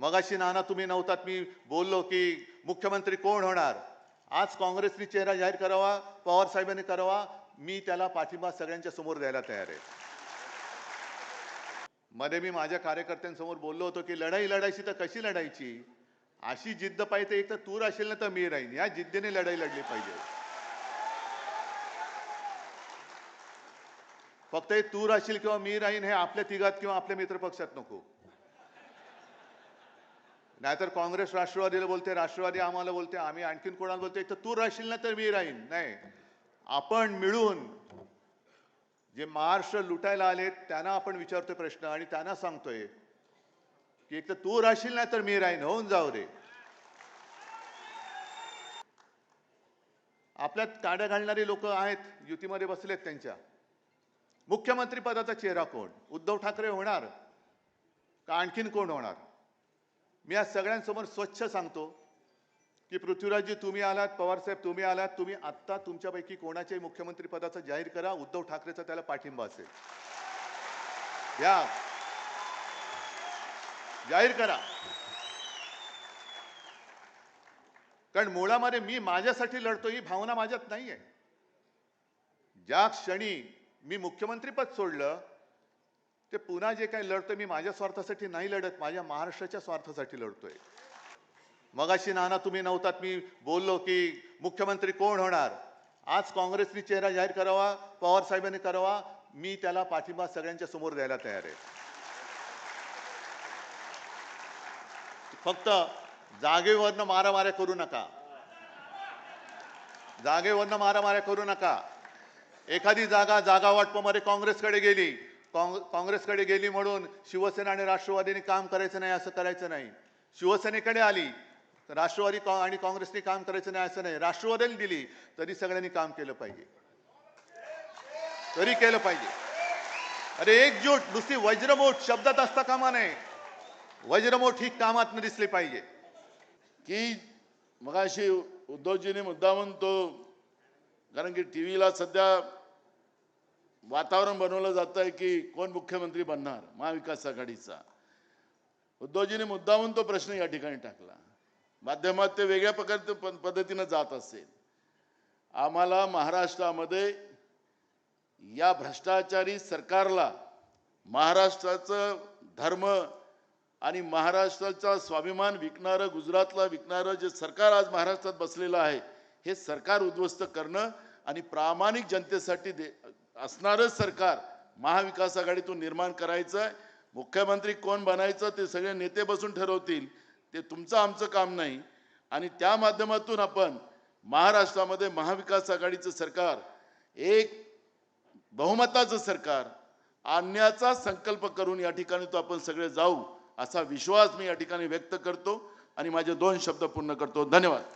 मगाशी नाना तुम्ही नव्हतात मी बोललो की मुख्यमंत्री कोण होणार? आज काँग्रेसनी चेहरा जाहीर करावा पवार साहेबांनी करावा मी त्याला पाठिंबा सगळ्यांच्या समोर द्यायला तयार आहे. मध्ये मी माझ्या कार्यकर्त्यांसमोर बोललो होतो की लढाई लढायची तर कशी लढायची? अशी जिद्द पाहिजे एक तर तूर असेल ना तर मी राहीन. या जिद्दीने लढाई लढली पाहिजे. फक्त हे तूर असेल किंवा मी राहीन हे आपल्या तिघात किंवा आपल्या मित्रपक्षात नको. नाहीतर काँग्रेस राष्ट्रवादीला बोलते राष्ट्रवादी आम्हाला बोलते आम्ही आणखीन कोणाला बोलते एक तर तू राहशील ना तर मी राहीन. नाही. आपण मिळून जे महाराष्ट्र लुटायला आले त्यांना आपण विचारतोय प्रश्न आणि त्यांना सांगतोय की एक तर तू राहशील ना तर मी राहीन. होऊन जाऊ रे आपल्यात काड्या घालणारी लोक आहेत युतीमध्ये बसलेत त्यांच्या. मुख्यमंत्री पदाचा चेहरा कोण? उद्धव ठाकरे होणार का आणखीन कोण होणार? मी आज सगळ्यांसमोर स्वच्छ सांगतो की पृथ्वीराजजी तुम्ही आलात पवारसाहेब तुम्ही आलात तुम्ही आत्ता तुमच्यापैकी कोणाच्याही मुख्यमंत्रीपदाचं जाहीर करा उद्धव ठाकरेचा त्याला पाठिंबा असेल. या. जाहीर करा. कारण मुळामध्ये मी माझ्यासाठी लढतो ही भावना माझ्यात नाहीये. ज्या क्षणी मी मुख्यमंत्रीपद सोडलं ते पुन्हा जे काही लढतं मी माझ्या स्वार्थासाठी नाही लढत माझ्या महाराष्ट्राच्या स्वार्थासाठी लढतोय. मगाशी नाना तुम्ही नव्हतात मी बोललो की मुख्यमंत्री कोण होणार? आज काँग्रेसनी चेहरा जाहीर करावा पवार साहेबांनी करावा मी त्याला पाठिंबा सगळ्यांच्या समोर द्यायला तयार आहे. फक्त जागेवरनं मारामाऱ्या करू नका. जागेवरनं मारामाऱ्या करू नका. एखादी जागा जागा वाटपामध्ये काँग्रेसकडे गेली काँग- काँग्रेसकडे गेली म्हणून शिवसेना आणि राष्ट्रवादीने काम करायचं नाही असं करायचं नाही. शिवसेनेकडे आली तर राष्ट्रवादी कॉ आणि काँग्रेसने काम करायचं नाही असं नाही. राष्ट्रवादीने दिली तरी सगळ्यांनी काम केलं पाहिजे. तरी केलं पाहिजे. अरे एकजूट नुसती वज्रमोठ शब्दात असता कामा नये. वज्रमोठ ही कामात दिसली पाहिजे. की मगाशी उद्धवजीने मुद्दा म्हणतो कारण की टी व्हीला सध्या वातावरण बनवलं जात आहे की कोण मुख्यमंत्री बनणार? महाविकास आघाडीचा. उद्धवजीने मुद्दामून तो प्रश्न या ठिकाणी टाकला. माध्यमात ते वेगळ्या प्रकारचे पद्धतीनं जात असेल. आम्हाला महाराष्ट्रामध्ये या भ्रष्टाचारी सरकारला महाराष्ट्राचं धर्म आणि महाराष्ट्राचा स्वाभिमान विकणारं गुजरातला विकणारं जे सरकार आज महाराष्ट्रात बसलेलं आहे हे सरकार उद्ध्वस्त करणं आणि प्रामाणिक जनतेसाठी दे असणारं सरकार महाविकास आघाडीतून निर्माण करायचं आहे मुख्यमंत्री कोण बनायचं ते सगळे नेते बसून ठरवतील ते तुमचं आमचं काम नाही. आणि त्या माध्यमातून आपण महाराष्ट्रामध्ये महाविकास आघाडीचं सरकार एक बहुमताचं सरकार आणण्याचा संकल्प करून या ठिकाणी तो आपण सगळे जाऊ असा विश्वास मी या ठिकाणी व्यक्त करतो आणि माझे दोन शब्द पूर्ण करतो. धन्यवाद.